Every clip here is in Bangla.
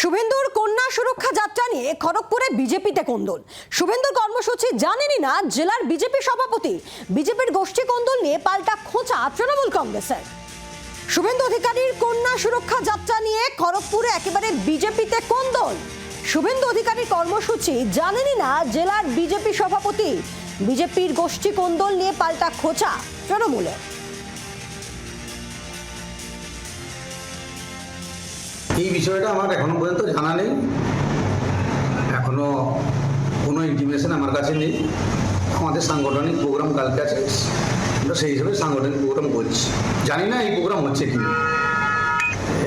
শুভেন্দুর কন্যা সুরক্ষা যাত্রা নিয়ে খড়গপুরে বিজেপিতে কোন্দল। শুভেন্দুর কর্মসূচি জানেনই না জেলার বিজেপি সভাপতি। বিজেপির গোষ্ঠী কোন্দল নিয়ে পাল্টা খোঁচা তৃণমূল কংগ্রেসের। শুভেন্দু অধিকারীর কন্যা সুরক্ষা যাত্রা নিয়ে খড়গপুরে একেবারে বিজেপিতে কোন্দল। শুভেন্দু অধিকারীর কর্মসূচি জানেনই না জেলার বিজেপি সভাপতি। বিজেপির গোষ্ঠী কোন্দল নিয়ে পাল্টা খোঁচা তৃণমূলের। এই বিষয়টা আমার এখনও পর্যন্ত জানা নেই। এখনও কোনো ইন্টিমেশন আমার কাছে নেই। আমাদের সাংগঠনিক প্রোগ্রাম কালকে আছে। আমরা সেই হিসেবে সাংগঠনিক প্রোগ্রাম করছি। জানি না এই প্রোগ্রাম হচ্ছে কি।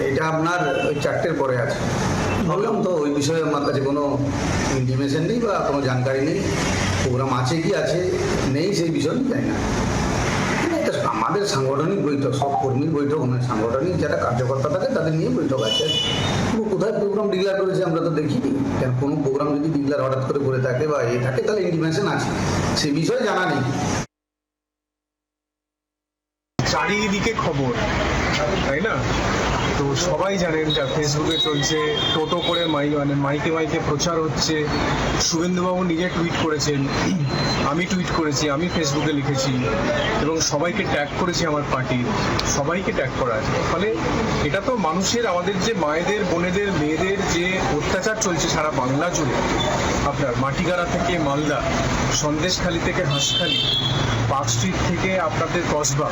এটা আপনার ওই চারটের পরে আছে। বললাম তো ওই বিষয়ে আমার কাছে কোনো ইন্টিমেশন নেই বা কোনো জানকারি নেই। প্রোগ্রাম আছে কি, আছে নেই সেই বিষয়ে জানি না। এটা আমাদের সাংগঠনিক বৈঠক, সব কর্মীর বৈঠক নয় সাংগঠনিক যারা কার্যকর্তা থাকে, তাদের নিয়ে বৈঠক আছে। কোথায় প্রোগ্রাম ডিক্লেয়ার করেছে আমরা তো দেখিনি। কেন কোনো প্রোগ্রাম যদি ডিক্লেয়ার হঠাৎ করে করে থাকে বা এ থাকে, তাহলে ইন্টিমেশন আছে। সে বিষয়ে জানা নেই। চারিদিকে খবর, তাই না? তো সবাই জানেন যা ফেসবুকে চলছে টোটো করে মাই মানে মাইকে মাইকে প্রচার হচ্ছে। শুভেন্দুবাবু নিজে টুইট করেছেন। আমি টুইট করেছি, আমি ফেসবুকে লিখেছি। এবং সবাইকে ট্যাগ করেছি আমার পার্টির সবাইকে ট্যাগ করা আছে। ফলে এটা তো মানুষের, আমাদের যে মায়েদের, বোনেদের, মেয়েদের যে অত্যাচার চলছে সারা বাংলা জুড়ে, আপনার মাটিগাড়া থেকে মালদা, সন্দেশখালি থেকে হাঁসখালি, পার্ক স্ট্রিট থেকে আপনাদের কসবা,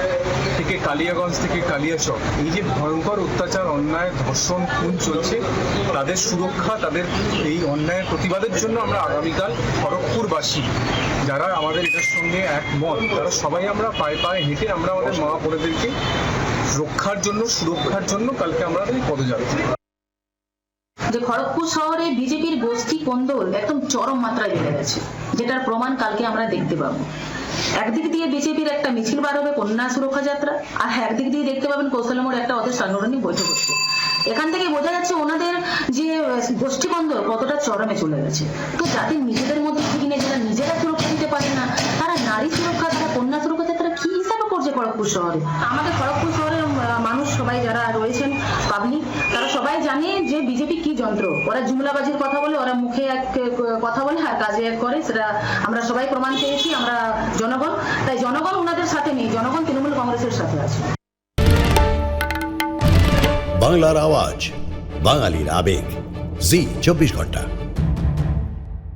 থেকে কালিয়াগঞ্জ থেকে কালিয়াচক, এই যে ভয়ঙ্কর অত্যাচার অন্যায় ধর্ষণ খুন চলছে। তাদের সুরক্ষা, তাদের এই অন্যায়ের প্রতিবাদের জন্য আমরা আগামীকাল খড়গপুরবাসী, যারা আমাদের এটার সঙ্গে একমত, তারা সবাই আমরা পায়ে পায়ে হেঁটে আমরা আমাদের মা বোনেদেরকে রক্ষার জন্য, সুরক্ষার জন্য কালকে আমরা পদযাত্রা যে খড়গপুর শহরে বিজেপির গোষ্ঠী কোন্দল একদম চরম মাত্রায় বেড়ে গেছে, যেটার প্রমাণ কালকে আমরা দেখতে পাবো। একদিক দিয়ে বিজেপির একটা মিছিল বার হবে কন্যা সুরক্ষা যাত্রা, আর একদিক দিয়ে দেখতে পাবেন কৌশল মোড় একটা ওদের সাংগঠনিক বৈঠক হচ্ছে। এখান থেকে বোঝা যাচ্ছে ওনাদের যে গোষ্ঠী কন্দল কতটা চরমে চলে গেছে। তো জাতির নিজেদের মধ্যে ঠিক নেই যারা নিজেরা খড়গপুর শহরে। আমাদের খড়গপুর শহরের মানুষ সবাই যারা রয়েছেন পাবলিক তারা সবাই জানে যে বিজেপি কি যন্ত্র। ওরা জুমলাবাজির কথা বলে ওরা মুখে এক কথা বলে আর কাজে এক করে সেটা আমরা সবাই প্রমাণ পেয়েছি আমরা জনগণ। তাই জনগণ ওনাদের সাথে নেই জনগণ তৃণমূল কংগ্রেসের সাথে আছে। বাংলার আওয়াজ বাঙালির আবেগ। জি চব্বিশ ঘণ্টা।